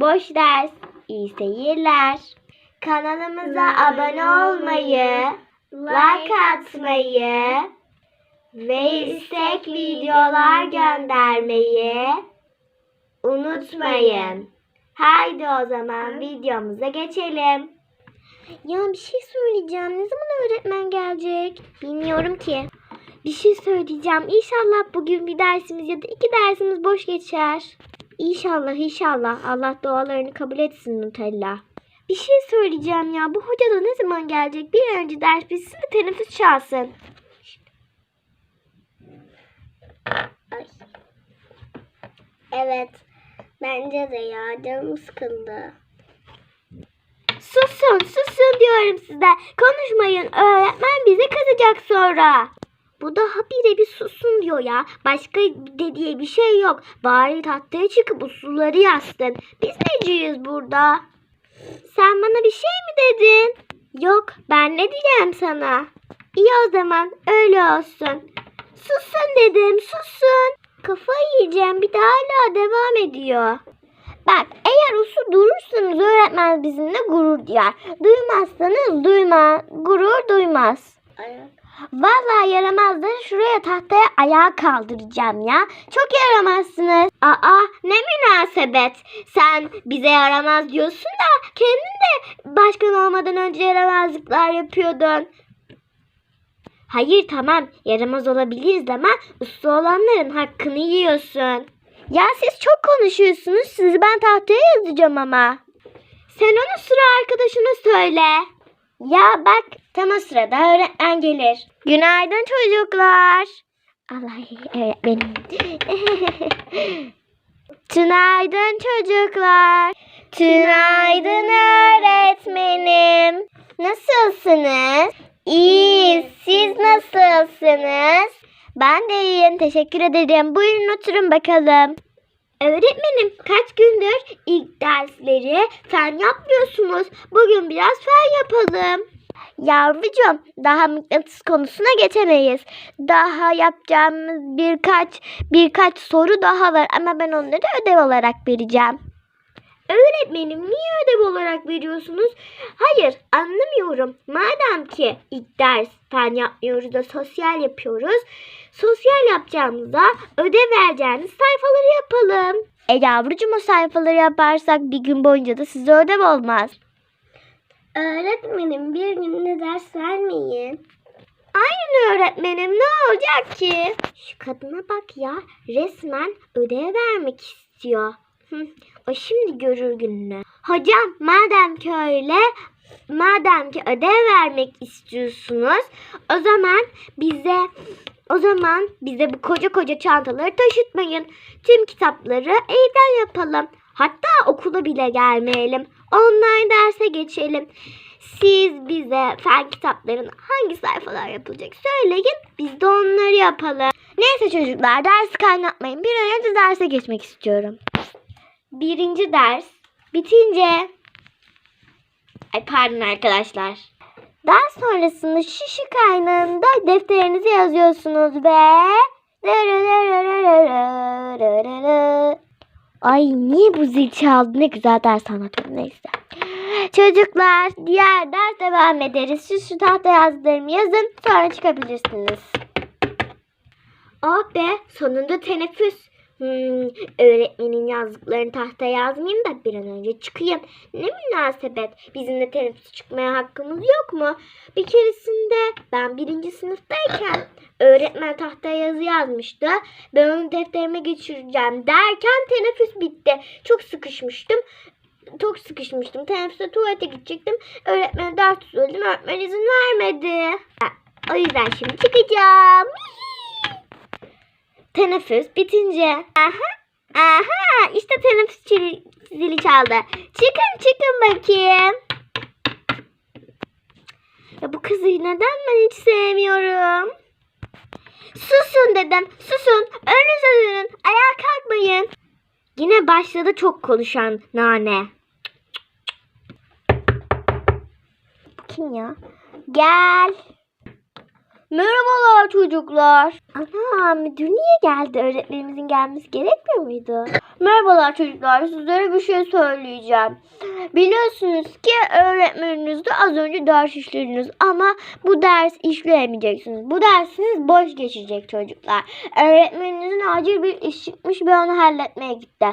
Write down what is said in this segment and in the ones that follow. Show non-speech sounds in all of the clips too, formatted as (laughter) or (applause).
Boş ders. İyi seyirler. Kanalımıza abone olmayı, like atmayı ve istek videolar göndermeyi unutmayın. Haydi o zaman videomuza geçelim. Ya bir şey söyleyeceğim. Ne zaman öğretmen gelecek? Bilmiyorum ki. Bir şey söyleyeceğim. İnşallah bugün bir dersimiz ya da iki dersimiz boş geçer. İnşallah inşallah. Allah dualarını kabul etsin Nutella. Bir şey söyleyeceğim ya. Bu hoca da ne zaman gelecek? Bir önce ders bitsin de teneffüs çalsın. Evet. Bence de ya. Canım sıkıldı. Susun susun diyorum size. Konuşmayın. Öğretmen bize kızacak sonra. Bu daha bire bir susun diyor ya. Başka dediği bir şey yok. Bari tahtaya çıkıp usulları yazsın. Biz neciyiz burada? Sen bana bir şey mi dedin? Yok ben ne diyeceğim sana? İyi o zaman öyle olsun. Susun dedim susun. Kafayı yiyeceğim bir de hala devam ediyor. Bak eğer usul durursanız öğretmen bizimle gurur duyar. Duymazsanız duyma, gurur duymaz. Vallahi yaramazları şuraya tahtaya ayağa kaldıracağım ya. Çok yaramazsınız. Aa ne münasebet. Sen bize yaramaz diyorsun da kendin de başkan olmadan önce yaramazlıklar yapıyordun. Hayır tamam yaramaz olabiliriz ama uslu olanların hakkını yiyorsun. Ya siz çok konuşuyorsunuz. Sizi ben tahtaya yazacağım ama. Sen onu sıra arkadaşına söyle. Ya bak tam o sırada öğretmen gelir. Günaydın çocuklar. Allah öğretmenim. (laughs) Tünaydın çocuklar. Tünaydın öğretmenim. Nasılsınız? İyi. Siz nasılsınız? Ben de iyiyim. Teşekkür ederim. Buyurun oturun bakalım. Öğretmenim kaç gündür ilk dersleri fen yapmıyorsunuz. Bugün biraz fen yapalım. Yavrucuğum daha mıknatıs konusuna geçemeyiz. Daha yapacağımız birkaç birkaç soru daha var ama ben onları ödev olarak vereceğim. Öğretmenim niye ödev olarak veriyorsunuz? Hayır anlamıyorum. Madem ki ilk ders fen yapmıyoruz da sosyal yapıyoruz. Sosyal yapacağımızda ödev vereceğiniz sayfaları yapalım. E yavrucuğum o sayfaları yaparsak bir gün boyunca da size ödev olmaz. Öğretmenim bir günde ders vermeyin. Aynen öğretmenim ne olacak ki? Şu kadına bak ya resmen ödev vermek istiyor. O şimdi görür gününü. Hocam madem ki öyle madem ki ödev vermek istiyorsunuz o zaman bize o zaman bize bu koca koca çantaları taşıtmayın. Tüm kitapları evden yapalım. Hatta okula bile gelmeyelim. Online derse geçelim. Siz bize fen kitaplarının hangi sayfalar yapılacak söyleyin. Biz de onları yapalım. Neyse çocuklar dersi kaynatmayın. Bir an önce derse geçmek istiyorum. Birinci ders bitince Ay pardon arkadaşlar. Daha sonrasında şişi kaynağında defterinizi yazıyorsunuz ve Ay niye bu zil çaldı? Ne güzel ders anlatıyorum neyse. Çocuklar diğer ders devam ederiz. Siz şu tahta yazdıklarımı yazın sonra çıkabilirsiniz. Ah be sonunda teneffüs. Hmm, öğretmenin yazdıklarını tahtaya yazmayayım da bir an önce çıkayım. Ne münasebet. Bizim de teneffüs çıkmaya hakkımız yok mu? Bir keresinde ben birinci sınıftayken öğretmen tahtaya yazı yazmıştı. Ben onu defterime geçireceğim derken teneffüs bitti. Çok sıkışmıştım. Çok sıkışmıştım. Teneffüste tuvalete gidecektim. Öğretmene ders söyledim. Öğretmen izin vermedi. O yüzden şimdi çıkacağım. Teneffüs bitince. Aha. Aha. işte teneffüs çili- zili çaldı. Çıkın çıkın bakayım. Ya bu kızı neden ben hiç sevmiyorum? Susun dedim. Susun. Önünüze dönün. Ayağa kalkmayın. Yine başladı çok konuşan nane. Kim ya? Gel. Merhabalar çocuklar. Ana müdür niye geldi? Öğretmenimizin gelmesi gerekmiyor muydu? Merhabalar çocuklar. Sizlere bir şey söyleyeceğim. Biliyorsunuz ki öğretmeninizde az önce ders işlediniz ama bu ders işleyemeyeceksiniz. Bu dersiniz boş geçecek çocuklar. Öğretmeninizin acil bir iş çıkmış ve onu halletmeye gitti.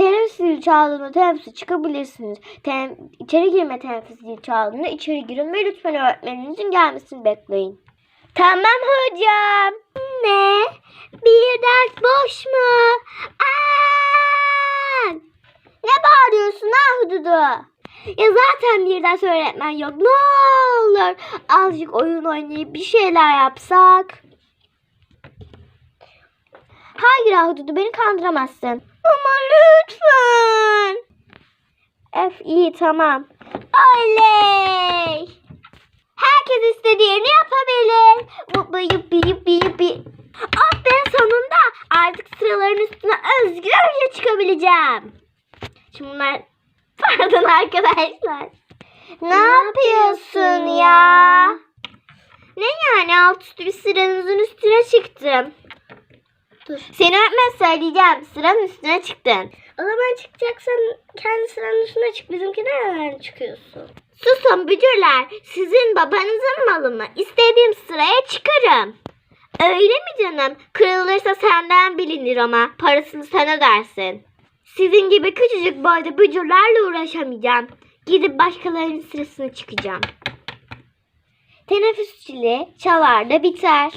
Teneffüs zili çaldığında teneffüse çıkabilirsiniz. Ten, içeri girme teneffüs zili çaldığında içeri girin ve lütfen öğretmeninizin gelmesini bekleyin. Tamam hocam. Ne? Bir ders boş mu? Aa! Ne bağırıyorsun ha Hududu? Ya zaten bir ders öğretmen yok. Ne olur azıcık oyun oynayıp bir şeyler yapsak. Hayır Ahududu beni kandıramazsın. Ama lütfen. F iyi tamam. Oley. Herkes istediğini yapabilir. Yuppi yuppi yuppi yuppi. Ah be sonunda artık sıraların üstüne özgürce çıkabileceğim. Şimdi bunlar (laughs) pardon arkadaşlar. Ne, yapıyorsun ya? Ne yani alt üstü bir sıranızın üstüne çıktım. Seni öğretmen söyleyeceğim. Sıranın üstüne çıktın. O zaman çıkacaksan kendi sıranın üstüne çık. Bizimkine neden çıkıyorsun? Susun bücürler. Sizin babanızın malı mı? İstediğim sıraya çıkarım. Öyle mi canım? Kırılırsa senden bilinir ama parasını sen ödersin. Sizin gibi küçücük boyda bücürlerle uğraşamayacağım. Gidip başkalarının sırasına çıkacağım. Teneffüs zili çalar da biter.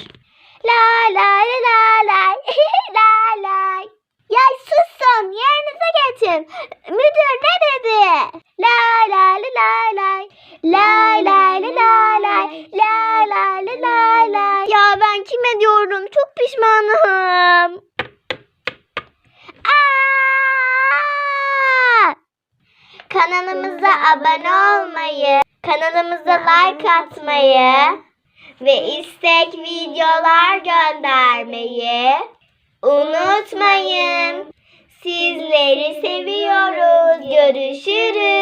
La la la la la (laughs) la la. Ya susun yerinize geçin. Müdür ne dedi? La la la la la. La la la la la. La la la la la. Ya ben kime diyorum? Çok pişmanım. Kanalımıza abone olmayı, kanalımıza like atmayı ve istek videolar göndermeyi unutmayın. Sizleri seviyoruz. Görüşürüz.